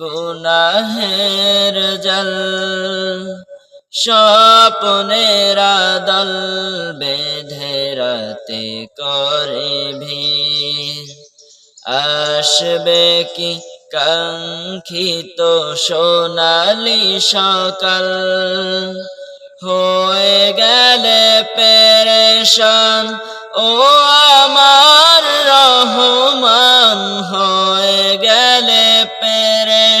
গুনাহের জল, স্বপ্নের দল বেঁধে রাতে করে ভিড়। আসবে কি কাঙ্ক্ষিত সোনালি সকাল? হয়ে গেলে পেরেশান, ও আমার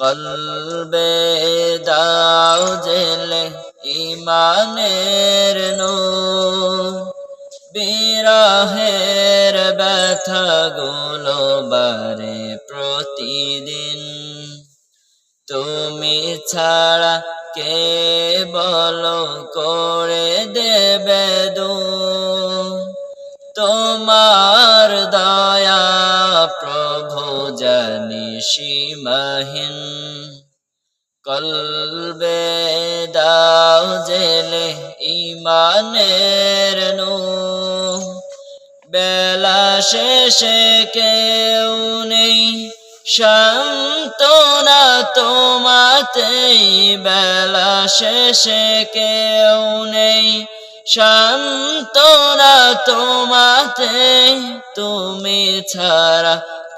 কলবে দাও জেলে ইমানের নো বিরহের ব্যথা গুলো বারে প্রতিদিন। তুমি ছাড়া কে বলো করে দেবে দু তোমার জানি সীমাহীন কলবে দাও জেলে ইমানের নু বেলা শেষে কেউ নেই শান্তনা তোমাতেই। বেলা শেষে কেউ নেই শান্তনা তোমাতে তুমি ছাড়া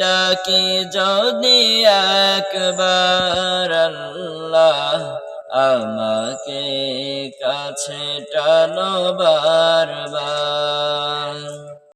ডাকি যদি একবার আল্লাহ আমাকে কাছে টানো বারবার।